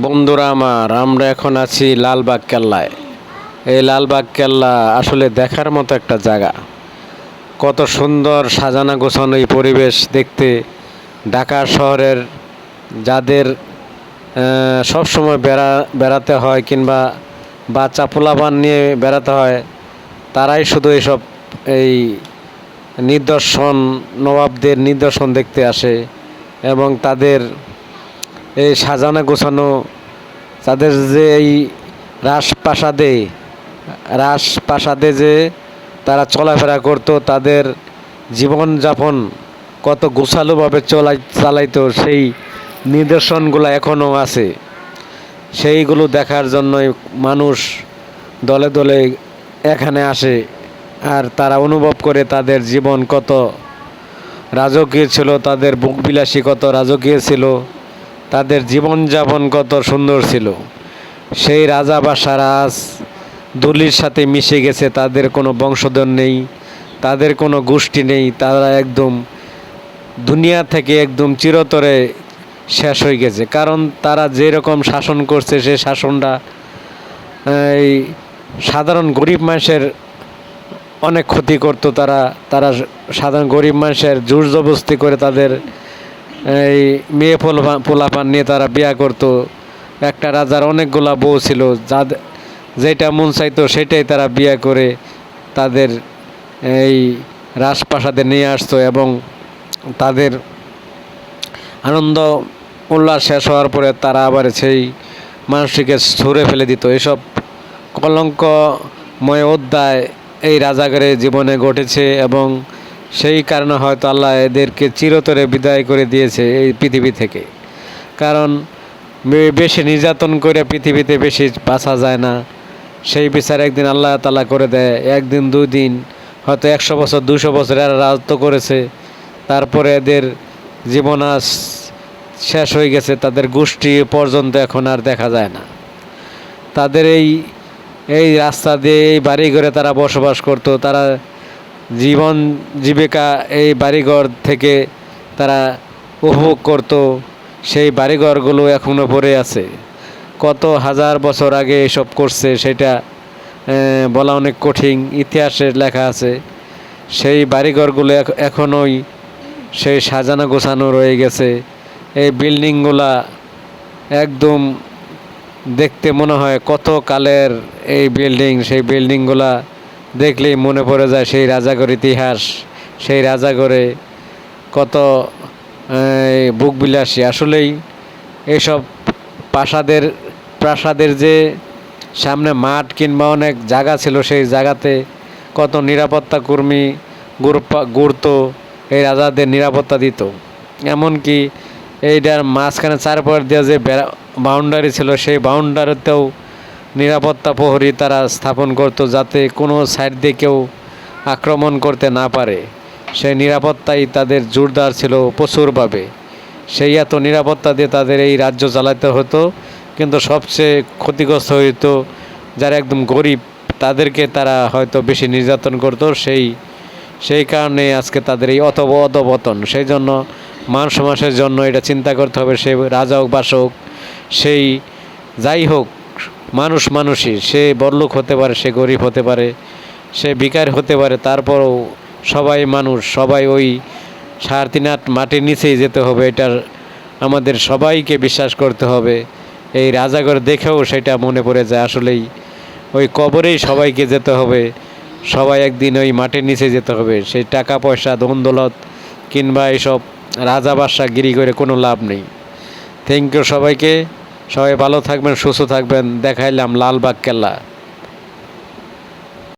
বন্ধুরা আমার, আমরা এখন আছি লালবাগ কেল্লায়। এই লালবাগ কেল্লা আসলে দেখার মতো একটা জায়গা। কত সুন্দর সাজানা গোছানো এই পরিবেশ দেখতে। ঢাকা শহরের যাদের সবসময় বেড়া, বেড়াতে হয় কিংবা বাচ্চা পোলাপান নিয়ে বেড়াতে হয়, তারাই শুধু এসব এই নিদর্শন, নবাবদের নিদর্শন দেখতে আসে এবং তাদের এই সাজানো গোছানো, তাদের যে এই রাজপ্রাসাদে রাজপ্রাসাদে যে তারা চলাফেরা করতো, তাদের জীবনযাপন কত গোছালোভাবে চলাই, চালাইতো, সেই নিদর্শনগুলো এখনও আছে। সেইগুলো দেখার জন্যই মানুষ দলে দলে এখানে আসে আর তারা অনুভব করে তাদের জীবন কত রাজকীয় ছিল, তাদের বুকবিলাসী কত রাজকীয় ছিল। তাদের জীবনযাপন কত সুন্দর ছিল। সেই রাজা বাসারা আজ দুলির সাথে মিশে গেছে, তাদের কোনো বংশধর নেই, তাদের কোনো গোষ্ঠী নেই, তারা একদম দুনিয়া থেকে একদম চিরতরে শেষ হয়ে গেছে। কারণ তারা যেরকম শাসন করছে সেই শাসনটা, এই সাধারণ গরিব মানুষের অনেক ক্ষতি করতো। তারা তারা সাধারণ গরিব মানুষের জোর জবস্তি করে তাদের এই মেয়ে পোলা পোলাপান নিয়ে তারা বিয়া করতো। একটা রাজার অনেকগুলা বউ ছিল যাদের যেটা মন চাইতো সেটাই তারা বিয়া করে তাদের এই রাজপ্রাসাদে নিয়ে আসতো এবং তাদের আনন্দ উল্লাস শেষ হওয়ার পরে তারা আবার সেই মানুষটিকে ছুঁড়ে ফেলে দিত। এসব কলঙ্কময় অধ্যায় এই রাজাগারের জীবনে ঘটেছে এবং সেই কারণে হয়তো আল্লাহ এদেরকে চিরতরে বিদায় করে দিয়েছে এই পৃথিবী থেকে। কারণ বেশি নির্যাতন করে পৃথিবীতে বেশি বাঁচা যায় না। সেই বিচার একদিন আল্লাহ তালা করে দেয়, একদিন দুই দিন, হয়তো একশো বছর, দুশো বছর এরা রাজত্ব করেছে। তারপরে এদের জীবন আজ শেষ হয়ে গেছে, তাদের গোষ্ঠী পর্যন্ত এখন আর দেখা যায় না। তাদের এই এই রাস্তা দিয়ে, এই বাড়িঘরে তারা বসবাস করত, তারা জীবন জীবিকা এই বাড়িঘর থেকে তারা উপভোগ করত, সেই বাড়িঘরগুলো এখনও পড়ে আছে। কত হাজার বছর আগে এসব করছে সেটা বলা অনেক কঠিন। ইতিহাসে লেখা আছে, সেই বাড়িঘরগুলো এখ- এখনোই সেই সাজানো গোছানো রয়ে গেছে। এই বিল্ডিংগুলা একদম দেখতে মনে হয় কত কালের এই বিল্ডিং, সেই বিল্ডিংগুলা দেখলেই মনে পড়ে যায় সেই রাজাগর ইতিহাস সেই রাজাগরে কত এই, বুকবিলাসী আসলেই এইসব প্রাসাদের প্রাসাদের যে সামনে মাঠ কিংবা অনেক জায়গা ছিল সেই জায়গাতে কত নিরাপত্তা কর্মী ঘুরতো এই রাজাদের নিরাপত্তা দিত। এমনকি এইটার মাঝখানে চারপাশ দিয়ে যে বাউন্ডারি ছিল সেই বাউন্ডারিতেও নিরাপত্তা প্রহরী তারা স্থাপন করত যাতে কোনো সাইড দিয়ে কেউ আক্রমণ করতে না পারে। সেই নিরাপত্তাই তাদের জোরদার ছিল প্রচুরভাবে। সেই এত নিরাপত্তা দিয়ে তাদের এই রাজ্য চালাতে হতো। কিন্তু সবচেয়ে ক্ষতিগ্রস্ত হইতো যারা একদম গরিব, তাদেরকে তারা হয়তো বেশি নির্যাতন করতো। সেই সেই কারণে আজকে তাদের এই অত অধবতন সেই জন্য মান সমাজের জন্য এটা চিন্তা করতে হবে। সে রাজা হোক, বাস হোক, সেই যাই হোক মানুষ মানুষই, সে বড়লোক হতে পারে, সে গরিব হতে পারে, সে বিকার হতে পারে, তারপরও সবাই মানুষ, সবাই ওই সাড়ে তিন আট মাটির নিচেই যেতে হবে এটার আমাদের সবাইকে বিশ্বাস করতে হবে। এই রাজাঘর দেখেও সেটা মনে পড়ে যায়, আসলেই ওই কবরেই সবাইকে যেতে হবে, সবাই একদিন ওই মাটির নিচে যেতে হবে, সেই টাকা পয়সা ধন দৌলত কিংবা এইসব রাজা গিরি করে কোনো লাভ নেই। থ্যাংক ইউ সবাইকে। সবাই ভালো থাকবেন সুস্থ থাকবেন। দেখাইলাম লালবাগ কেল্লা।